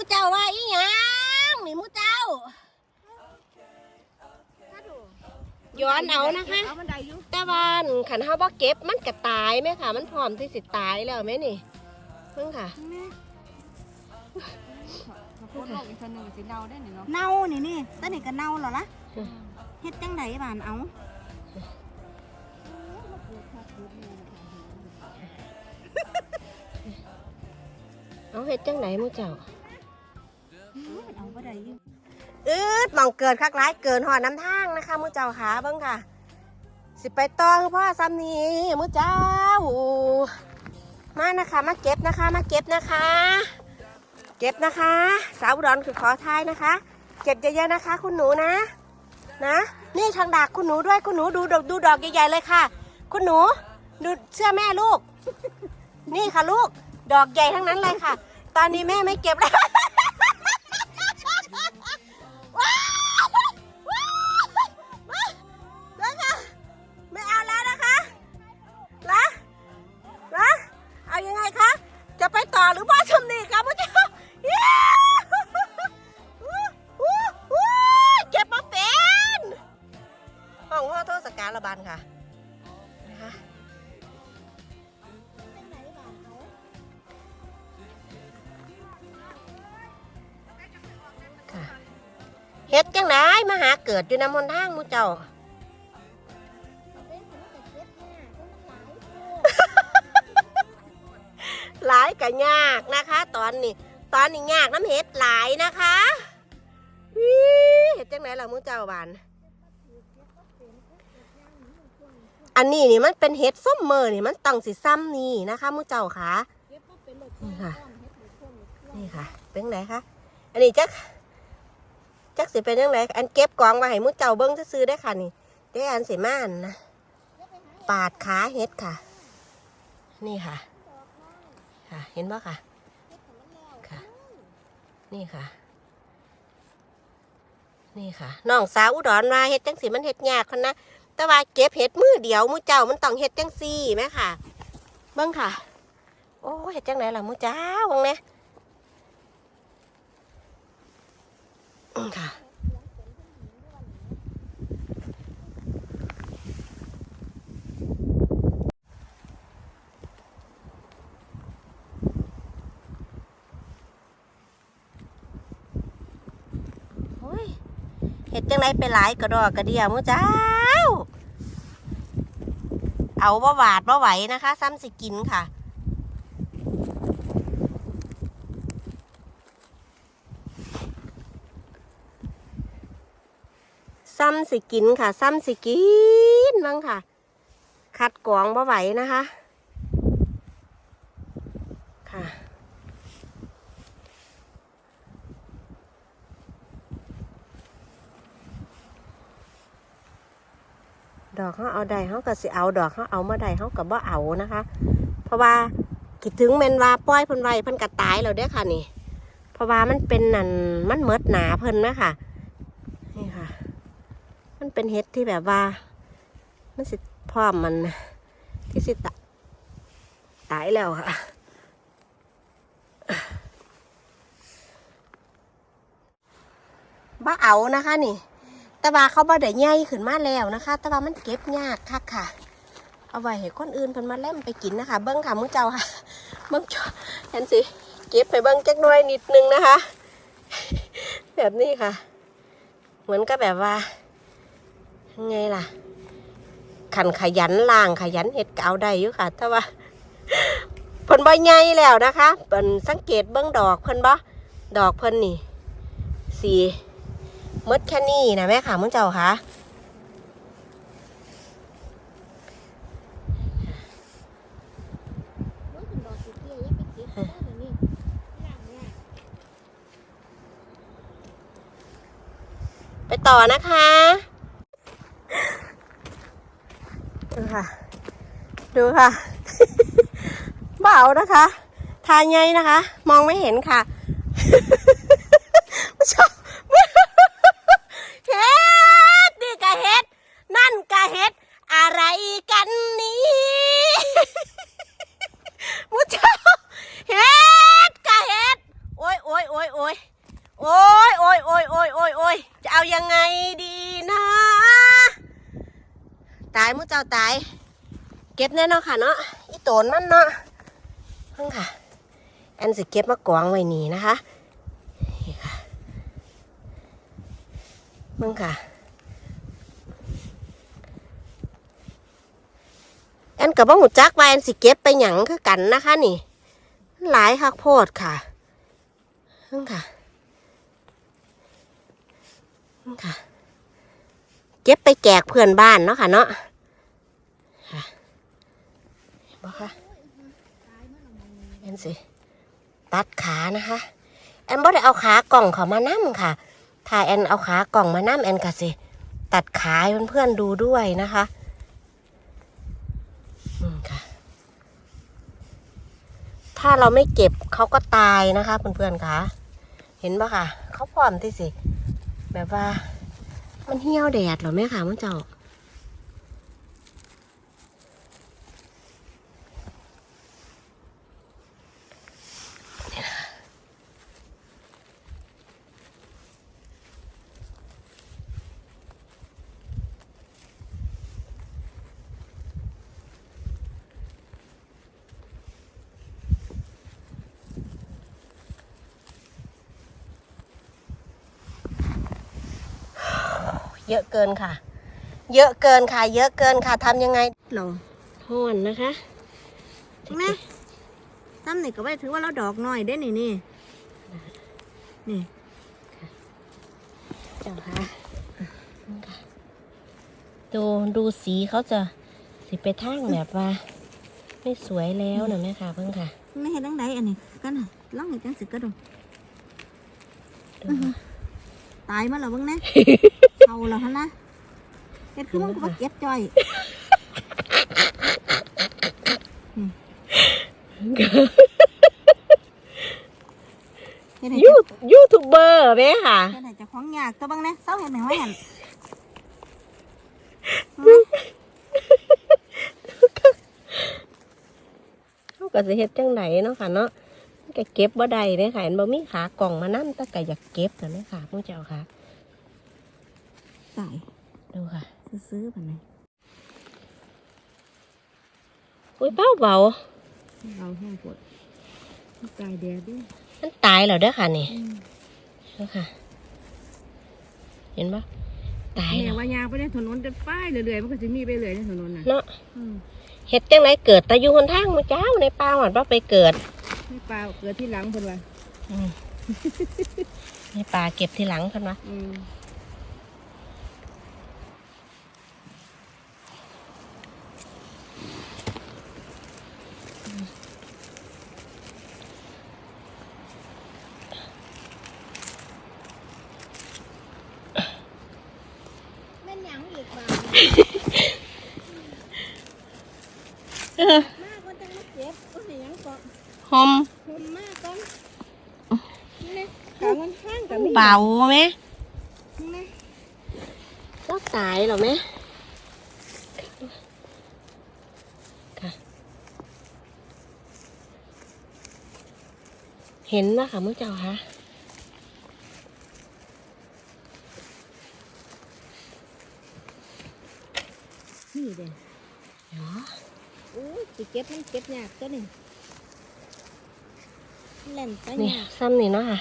มูเจ้าว่าอีหยังนี่มูเจ้า ย้อนเอานะคะ เอามันได้อยู่แต่ว่าขันเฮาบ่เก็บมันก็ตายไหมค่ะ มันพร้อมที่สิตายแล้วไหมนี่เพิ่งค่ะโคตรโลกอีกคนหนึ่งก็สิเน่าได้นี่เนาะเน่านี่นี่ตอนนี้ก็เน่าแล้วล่ะเฮ็ดจังไดบ้านเอาเอาเฮ็ดจังไหนมูเจ้ามันเอา บ่ได้อยู่อืดมองเกิดคักร้ายเกินหอดน้ำทางนะคะมูเจ้าขาเบิ้งค่ะ สิไปต่อคือพ่อซ้ำนี้มูเจ้า มานะคะมาเก็บนะคะ มาเก็บนะคะ เก็บนะคะ สาวอุดรคือขอทายนะคะ เก็บเยอะๆนะคะ คุณหนูนะ นะ นี่ทางดากคุณหนูด้วยคุณหนูดูดอกดูดอกใหญ่ๆเลยค่ะ คุณหนูดูเชื่อแม่ลูก นี่ค่ะลูก ดอกใหญ่ทั้งนั้นเลยค่ะ ตอนนี้แม่ไม่เก็บแล้ว ว้ ดอยู่นำมนทางมูเจ้าเอ้ากเพราะมันหลายก็ยากนะคะ ตอนนี้ ตอนนี้ยากน้ำเห็ดหลายนะคะวิเห็ดจังไหนล่ะมูเจ้าบานอันนี้นี่มันเป็นเห็ดส้มเมอร์นี่มันต้องสิซ้ำนี่นะคะมูเจ้าค่ะนี่ค่ะเฮ็ดให้คนนี่ค่ะเป็นไงคะอันนี้จัก จักสิเป็นยังไงอันเก็บกองไว้ให้มูเจ้าเบิ้งซื้อได้ค่ะนี่เด้อันสิมานนะปาดขาเห็ดค่ะ นี่ค่ะ ค่ะ เห็นปะค่ะ ค่ะ นี่ค่ะ นี่ค่ะน้องสาวอุดรมาเฮ็ดจังสีมันเฮ็ดยากคนนะแต่ว่าเก็บเห็ดมือเดียวมูเจ้ามันต้องเฮ็ดจังซี่ไหมค่ะ เบิ้งค่ะ โอ้เฮ็ดจังไหนล่ะมูเจ้าเบิ้งเนี่ยอืม ค่ะเห็ดจังไรไปหลายกระดอกกระเดียมูเจ้า เอาบ่หวาดบ่ไหวนะคะ ซ้ำสิกินค่ะ ซ้ำสิกินค่ะ ซ้ำสิกินบ้างค่ะ คัดกรองบ่ไหวนะคะ ค่ะ ดอกเขาเอาใดเขาก็สิเอาดอกเขาเอามาใดเขาก็บ่เอานะคะ เพราะว่าคิดถึงแมนว่าปล่อยเพิ่นไว้เพิ่นก็ตายแล้วเด้อค่ะนี่ เพราะว่ามันเป็นนั่นมันเมดหนาเพิ่นนะค่ะนี่ค่ะ มันเป็นเห็ดที่แบบว่า มันสิพร้อมมันที่สิตะตายแล้วค่ะบ้าเอานะคะนี่ แต่ว่าเขาบ่ได้ใหญ่ขึ้นมาแล้วนะคะ แต่ว่ามันเก็บยากค่ะค่ะ เอาไว้ให้คนอื่นเพิ่นมาเล่มไปกินนะคะ เบิ้งค่ะมือเจ้าค่ะ เบิ้งเห็นสิเก็บไปเบิ้งจักหน่อยนิดนึงนะคะ แบบนี้ค่ะ เหมือนกับแบบว่า ยังไงล่ะ ขันขยันล่างขยันเห็ดก็เอาได้อยู่ค่ะแต่ว่าเพิ่นบ่ใหญ่แล้วนะคะเพิ่นสังเกตเบิ้องดอกเพิ่นบ่ดอกเพิ่นนี่สีมดแค่นี้นะแม่ค่ะมึงเจ้าค่ะไปต่อนะคะ ค่ะ ดูค่ะเบานะคะทางไงนะคะ มองไม่เห็นค่ะชอบเฮ็ดนี่กะเฮ็ด นั่นกะเฮ็ด อะไรกันนี้มุชเฮ็ดกะเฮ็ด โอ้ยโอ้ยโอ้ยโอ้ยโอ้ยโอ้ยโอ้ยโอ้ยโอ้ยจะเอายังไงดีนายมุเจ้าตาย เก็บแน่นอนค่ะเนาะอีโตนมันเนาะเพิ่งค่ะ แอนสิเก็บมากวางไว้นี่นะคะนี่ค่ะเพิ่งค่ะ แอนกับบ่หูจักว่าแอนสิเก็บไปหยังคือกันนะคะนี่ หลายคักโพดค่ะเพิ่งค่ะเพิ่งค่ะเก็บไปแจกเพื่อนบ้านเนาะค่ะเนาะเห็น บ่คะแอนสิ ตัดขานะคะ แอนบ่ได้เอาขากล่องเขามานั่มค่ะ ถ้าแอนเอาขากล่องมานั่มแอนก็สิ ตัดขาให้เพื่อนๆดูด้วยนะคะอืมค่ะ ถ้าเราไม่เก็บเขาก็ตายนะคะเพื่อนๆค่ะ เห็นปะค่ะ เขาพร้อมที่สิ แบบว่า มันเหี่ยวแดดหรอแม่ค่ะมันเจ้า เยอะเกินค่ะ เยอะเกินค่ะ เยอะเกินค่ะทำยังไงหรอห่อนนะคะแม่ซ้ำนี่ก็ไว้ถือว่าเราดอกน้อยได้นี่นี่นี่เจ้าค่ะดูดูสีเขาจะสิไปทางแบบว่า ไม่สวยแล้วนะแม่ค่ะเพิ่งค่ะไม่เห็นดังใดอันนี้กันน่ะลองให้จังสิกระดมดูค่ะ ตายมาแล้วเบ้างนะเอาแล้วฮะนะเฮ็ดคือมันก็บ่เก็บจ้อยเฮ็ดให้ยูยูทูบเบอร์แม่ค่ะเฮ็ดให้เจ้าของยากตัวเบ้างนะเศร้าเฮ็ดให้ว่าหั่นเขาก็จะเฮ็ดจังไหนเนาะค่ะเนาะมัน ก็เก็บบ่ได้เลยค่ะเห็นบ่มีขากล่องมานั่นแต่ก็อยากเก็บนะแม่ค่ะพวกเจ้าค่ะตายดูค่ะ ซื้อๆปานนี้อุ้ยเบาเบาเราแห้งปวดตายแดดดิๆมันตายแล้วเด้อค่ะนี่ดูค่ะ เห็นปะตายแม่แล้วว่ายางไปในถนนจะป้ายเรื่อยๆมันก็จะมีไปเรื่อยในถนนน่ะเนาะเฮ็ดจังไหนเกิดแต่อยู่คนทางมาเจ้าในป่าหวัดว่าไปเกิด ไม่ปลาเกิดที่หลังเพิ่นว่าในป่าเก็บทีหลังกันวะอืม แม่นหยังอีกบ่า เออ มาก่อนจังมาเก็บโอ้ยหยังก็ หอม ผมมาก่อนนี่นะขามันข้างกับมี เป่าไหมนี่นะก็ตายเหรอไหมค่ะเห็นไหมคะมื่อเจ้าคะนี่เด้เนาะโอ้ยสิเก็บมันเก็บยากตัวนี่เล่นไปนี่ยากซ้ำนี่เนาะค่ะ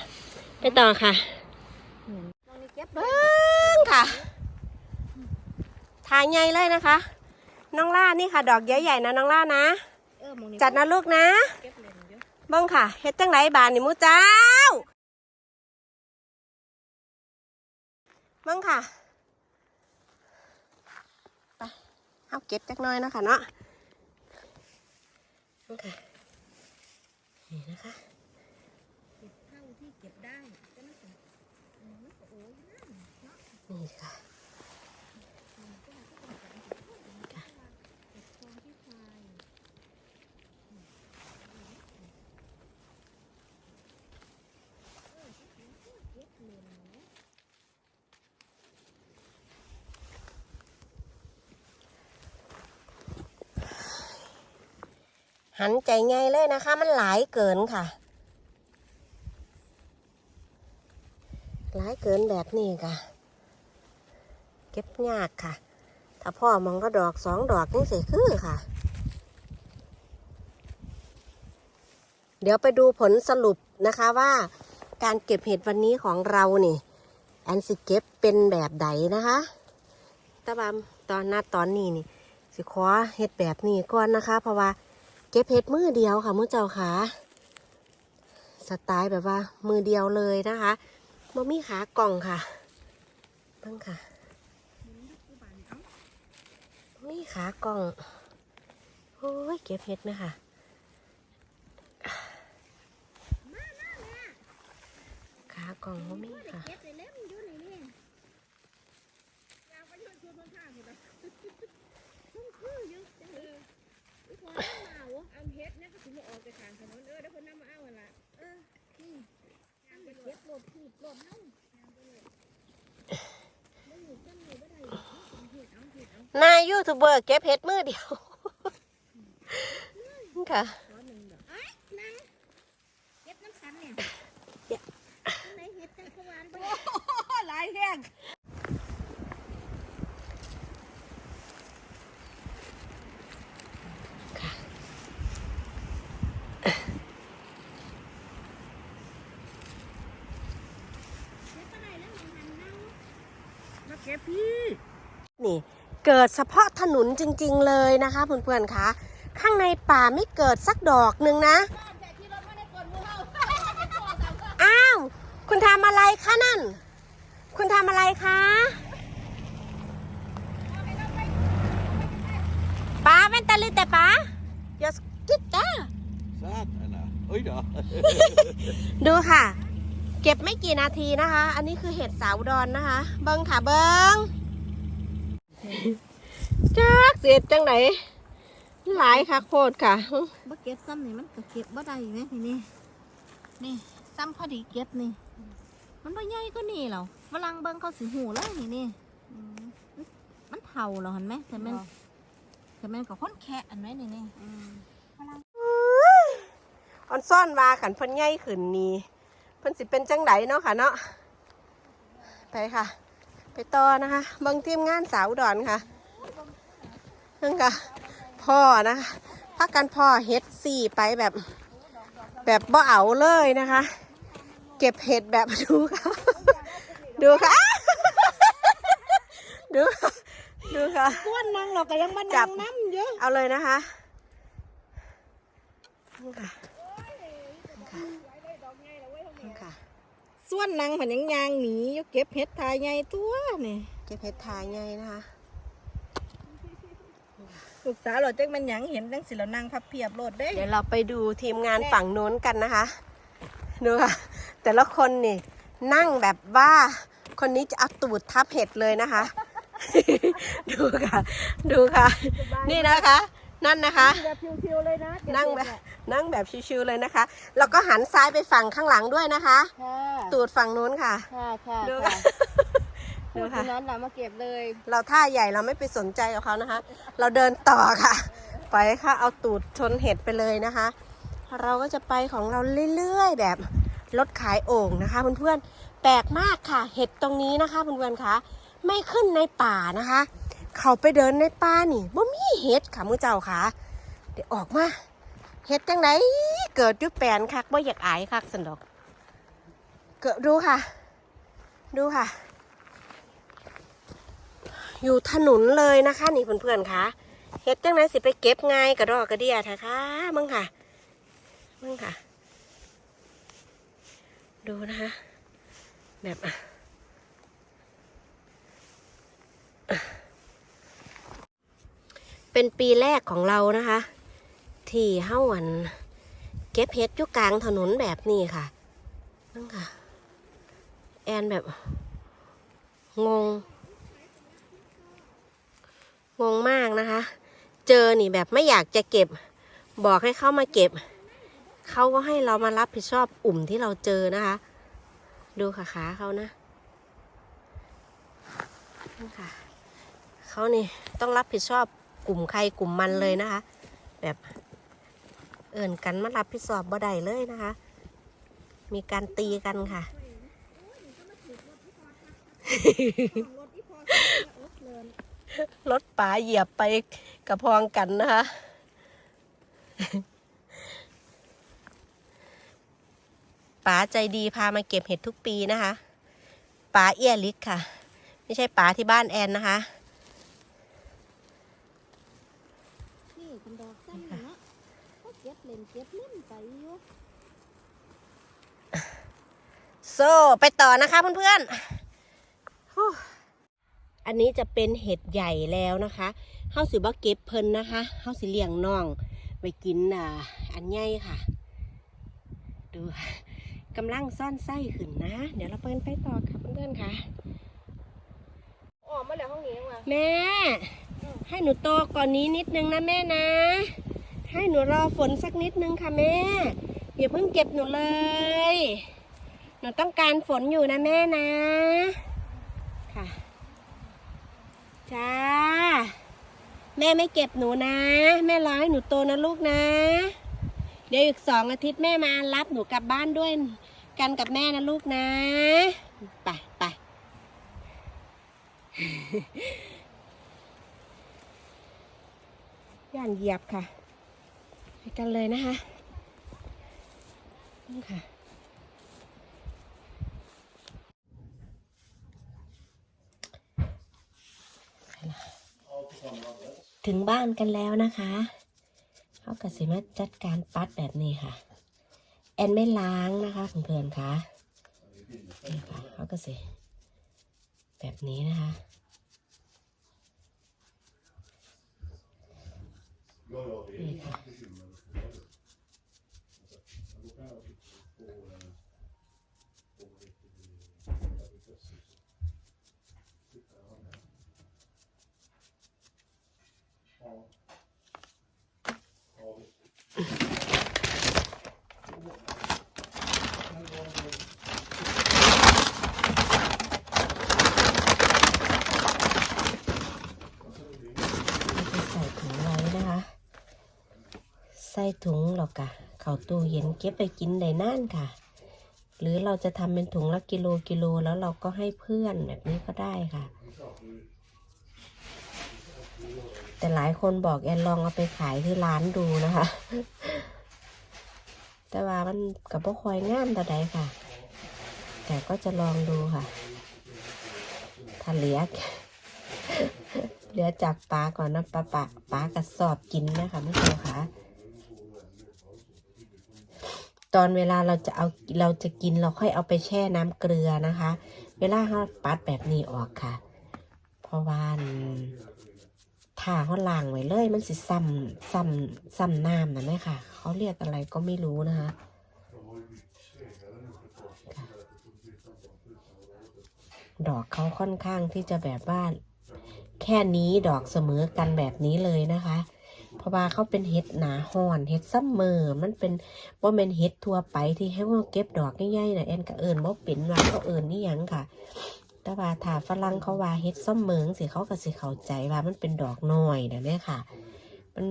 ไปต่อค่ะ ลองนี่เก็บ เบิ้งค่ะ ถ่ายใหญ่เลยนะคะ น้องล่านี่ค่ะ ดอกใหญ่ๆนะน้องล่านะเออหมองนี่จัดนะลูกนะเก็บเล่นอยู่เบิ้งค่ะเฮ็ดจังไหนบานนี่หมูเจ้าเบิ้งค่ะไปเอาเก็บจักหน้อยเนาะคะเนาะเบิ้งค่ะนี่นะคะเท่าที่เก็บได้ก็ไม่ถึงอืมโอ้ยนั่นนี่ค่ะ หันใจง่ายเลยนะคะ มันหลายเกินค่ะ หลายเกินแบบนี้ค่ะ เก็บยากค่ะ ถ้าพ่อมองก็ดอกสองดอกนี่สิคือค่ะ เดี๋ยวไปดูผลสรุปนะคะว่า การเก็บเห็ดวันนี้ของเราเนี่แอนสิเก็บเป็นแบบใดนะคะตะบามตอนหน้าตอนนี้นี่ สิขอเห็ดแบบนี้ก่อนนะคะ เพราะว่า ก็บเห็ดมือเดียวค่ะมือเจ้าค่ะสไตล์แบบว่า มือเดียวเลยนะคะบ่มีขากล่องค่ะเบ้างค่ะมีขากล่องโอ้ยเก็บเห็ดไหมค่ะขากล่องบ่มีค่ะ อันเฮ็ดเนี่ยก็สิมาออกจากทางถนนเออเดี๋ยวคนนำมาเอาหั่นล่ะเออนี่ยางไปเก็บรถขีดรถเฮายางไปเลยบ่อยู่กันนี่บ่ได้เอาเฮ็ดเอาเฮ็ดเอา นายยูทูบเบอร์เก็บเห็ดมือเดียว ค่ะขอหนึ่งดอกเก็บน้ำสันเนี่ยเดี๋ยวไหนเห็ดจังขวานบ่หลายแห้งเก็บอะไรแล้วมันหันเน่ามาเก็บพี่นี่ เกิดเฉพาะถนนจริง ๆ เลยนะคะเพื่อนๆคะข้างในป่าไม่เกิดสักดอกหนึ่งนะแต่ที่รถไม่ได้กดมือเฮาอ้าวคุณทำอะไรคะนั่น คุณทำอะไรคะป้าเป็นตะลึงแต่ป้าอย่ากิดจ้า Satan. Oj då. ดูค่ะ เก็บไม่กี่นาทีนะคะ อันนี้คือเห็ดสาวดอนนะคะ เบิ้งค่ะเบิ้ง จักเสียดจังไหนหลายค่ะโคตรค่ะบ่เก็บซ้ำนี่มันก็เก็บบ่ได้แม่ทีนี่นี่ซ้ำพอดีเก็บนี่ มันบ่ใหญ่ก็นี่หรอฝรั่งเบิ่งเขาสิหูเลยนี่นี่มันเท่าเหรอเห็นไหมแต่แม่นแต่แม่นกับคนแคะอันไว้นี่นี่ออนซ่อนว่าขันเพิ่นใหญ่ขึ้นนี่เพิ่นสิเป็นจังไดเนาะค่ะเนาะไปค่ะ ไปต่อนะคะเบิ่งทีมงานสาวอุดอนค่ะ นั่นค่ะพ่อนะคะพักกันพ่อเฮ็ดสี่ไปแบบ แบบบ่เอาเลยนะคะ เก็บเห็ดแบบดูค่ะดูค่ะดูค่ะดูค่ะส่วนนางเราก็ยังมาจันั่บงน้ำเยอะเอาเลยนะคะนี่ค่ะนี่ค่ะส่วนนางผันยังยางหนีอยู่เก็บเห็ดทายใหญ่ตัวนี่เก็บเห็ดทายไงนะคะ ลูกสาวเราจังมันหยังเห็นจังสิเรานั่งพับเพียบโลดเด้ เดี๋ยวเราไปดูทีมงานฝั่งโน้นกันนะคะ ดูค่ะ แต่ละคนนี่ นั่งแบบว่าคนนี้จะเอาตูดทับเห็ดเลยนะคะ ดูค่ะ ดูค่ะ นี่นะคะ นั่นนะคะ แบบชิวๆเลยนะนั่งแบบนั่งแบบชิวๆเลยนะคะ แล้วก็หันซ้ายไปฝั่งข้างหลังด้วยนะคะ ค่ะตูดฝั่งนู้นค่ะ ค่ะค่ะดูค่ะ ค่ะ พูดูดตรค่ะงนั้นนะมาเก็บเลย เราท่าใหญ่เราไม่ไปสนใจกับเขานะคะ เราเดินต่อค่ะ ไปค่ะเอาตูดชนเห็ดไปเลยนะคะ เราก็จะไปของเราเรื่อยๆ แบบรถขายโอ่งนะคะเพื่อนๆแปลกมากค่ะ เห็ดตรงนี้นะคะเพื่อนๆคะไม่ขึ้นในป่านะคะ เขาไปเดินในป่านี่บ่มีเห็ดค่ะมือเจ้าค่ะ เดี๋ยวออกมาเห็ดจังไหนเกิดอยุแปลนคักบ่อยากอายคักสันดอก เกิดดูค่ะ ดูค่ะ อยู่ถนนเลยนะคะ นี่เพื่อนๆคะเฮ็ดจังไหนสิไปเก็บง่ายกระดอกกระเดียแท้ค่ะมึงค่ะมึงค่ะ ดูนะคะ แบบอะเป็นปีแรกของเรานะคะ ที่เฮ้าอัน เก็บเฮ็ดอยู่กลางถนนแบบนี้ค่ะมึงค่ะ แอนแบบ งง งงมากนะคะ เจอนี่แบบไม่อยากจะเก็บ บอกให้เข้ามาเก็บ เขาก็ให้เรามารับผิดชอบอุ่มที่เราเจอนะคะ ดูขาขาเขานะนี่ค่ะเขานี่ต้องรับผิดชอบกลุ่มใครกลุ่มมันเลยนะคะ แบบเอิ่นกันมารับผิดชอบบ่ได้เลยนะคะ มีการตีกันค่ะ รถป๋าเหยียบไปกระพองกันนะคะป๋าใจดีพามาเก็บเห็ดทุกปีนะคะป๋าเอี้ยลิกค่ะ ไม่ใช่ป๋าที่บ้านแอนนะคะนี่เป็นดอกซ้นนะเขาเก็บเล่นเก็บเล่นไปอยู่โซ่ไปต่อนะคะเพื่อนๆ อันนี้จะเป็นเห็ดใหญ่แล้วนะคะเฮาสิบ่เก็บเพิ่นนะคะเฮาสิเลี้ยงน้องไปกินอ่าอันใหญ่ค่ะ ดูค่ะกำลังซ่อนไส้ขึ้นนะ เดี๋ยวเราเปินไปต่อค่ะเพื่อนๆค่ะออกมาแล้วห้องนี้ยังวะแม่ ให้หนูโตก่อนนี้นิดนึงนะแม่นะ ให้หนูรอฝนสักนิดนึงค่ะแม่อย่าเพิ่งเก็บหนูเลย หนูต้องการฝนอยู่นะแม่นะค่ะ จ้า แม่ไม่เก็บหนูนะ แม่รอให้หนูโตนะลูกนะ เดี๋ยวอีกสองอาทิตย์แม่มารับหนูกลับบ้านด้วยกันกับแม่นะลูกนะ ไปไปย่านเหยียบค่ะ ไปกันเลยนะคะนี่ค่ะ ถึงบ้านกันแล้วนะคะเขากสิมาจัดการปัดแบบนี้ค่ะ แอนไม่ล้างนะคะเพื่อนๆค่ะนี่ค่ะเขาก็สิแบบนี้นะคะนี่ค่ะใส่ถุงไว้นะคะ ใส่ถุงหรอกค่ะเข้าตู้เย็นเก็บไปกินได้นานค่ะ หรือเราจะทำเป็นถุงละกิโลกิโลแล้วเราก็ให้เพื่อนแบบนี้ก็ได้ค่ะ แต่หลายคนบอกแอนลองเอาไปขายที่ร้านดูนะคะ แต่ว่ามันกับพวกคอยงามต่อใดค่ะ แต่ก็จะลองดูค่ะถ้าเหลือเหลือจากปลาก่อนนะปลาปลาปลากระสอบกินนะคะไม่ใช่ค่ะ ตอนเวลาเราจะเอาเราจะกินเราค่อยเอาไปแช่น้ำเกลือนะคะ เวลาเขาปัดแบบนี้ออกค่ะ เพราะว่าถ้าเขาล้างไว้เลย มันสิซ้ำซ้ำซ้ำน้ำนะแม่ค่ะ เขาเรียกอะไรก็ไม่รู้นะคะดอกเขาค่อนข้างที่จะแบบว่า แค่นี้ดอกเสมอกันแบบนี้เลยนะคะ ราะว่าเขาเป็นเห็ดหนาห่อนเห็ดซัมเมอร์มันเป็นว่าเป็นเห็ดทั่วไปที่ให้ว่าเก็บดอกง่ายๆนะแอนก็เอิญว่าเป็นว่าเขาเอิญนี่ยังค่ะ แต่ว่าถ้าฝรั่งเขาว่าเห็ดซัมเมอร์สิเขาก็สิเข้าใจว่ามันเป็นดอกน้อยนะแม่ค่ะ มัน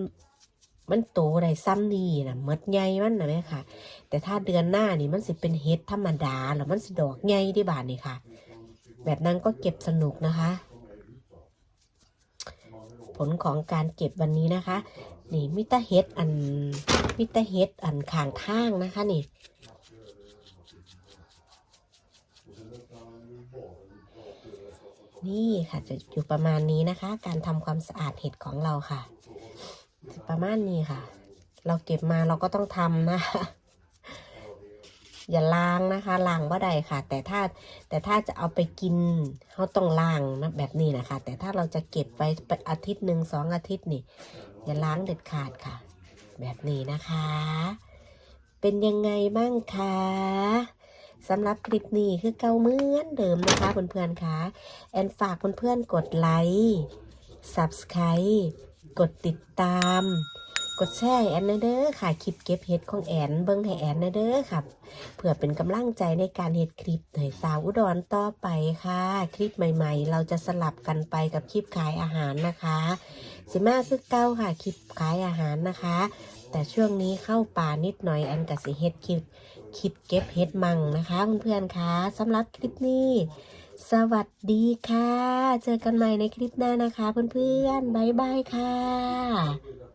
มันโตได้ซ้ำนี่นะมดใหญ่มันนะแม่ค่ะ แต่ถ้าเดือนหน้านี่มันสิเป็นเห็ดธรรมดาแล้วมันสิดอกใหญ่ที่บานนี่ค่ะ แบบนั้นก็เก็บสนุกนะคะ ผลของการเก็บวันนี้นะคะ นี่มิตาเฮ็ดอันมิตาเฮ็ดอันข้างข้างนะคะนี่นี่ค่ะจะอยู่ประมาณนี้นะคะ การทำความสะอาดเห็ดของเราค่ะ ประมาณนี้ค่ะ เราเก็บมาเราก็ต้องทำนะคะ อย่าล้างนะคะล้างบ่ได้ค่ะ แต่ถ้าแต่ถ้าจะเอาไปกินเขาต้องล้างนะแบบนี้นะคะ แต่ถ้าเราจะเก็บไว้ไปอาทิตย์หนึ่งสองอาทิตย์นี่ อย่าล้างเด็ดขาดค่ะ แบบนี้นะคะ เป็นยังไงบ้างคะสำหรับคลิปนี้คือเก่าเหมือนเดิมนะคะเพื่อนๆคะแอนฝากเพื่อนๆกดไลค์ subscribe กดติดตาม กดแชร์ให้แอนนเด้อค่ะคลิปเก็บเห็ดของแอนเบิ้งให้แอนนเด้อค่ะเพื่อเป็นกำลังใจในการเห็ดคลิปให้สาวอุดรต่อไปค่ะ คลิปใหม่ๆ เราจะสลับกันไปกับคลิปขายอาหารนะคะสิมาคือเก้าค่ะคลิปขายอาหารนะคะ แต่ช่วงนี้เข้าป่านิดหน่อยแอนกับสิเฮ็ดคลิปคลิปเก็บเห็ดมังนะคะเพื่อนๆคะสำหรับคลิปนี้สวัสดีค่ะ เจอกันใหม่ในคลิปหน้านะคะเพื่อนๆ บ๊ายบายค่ะ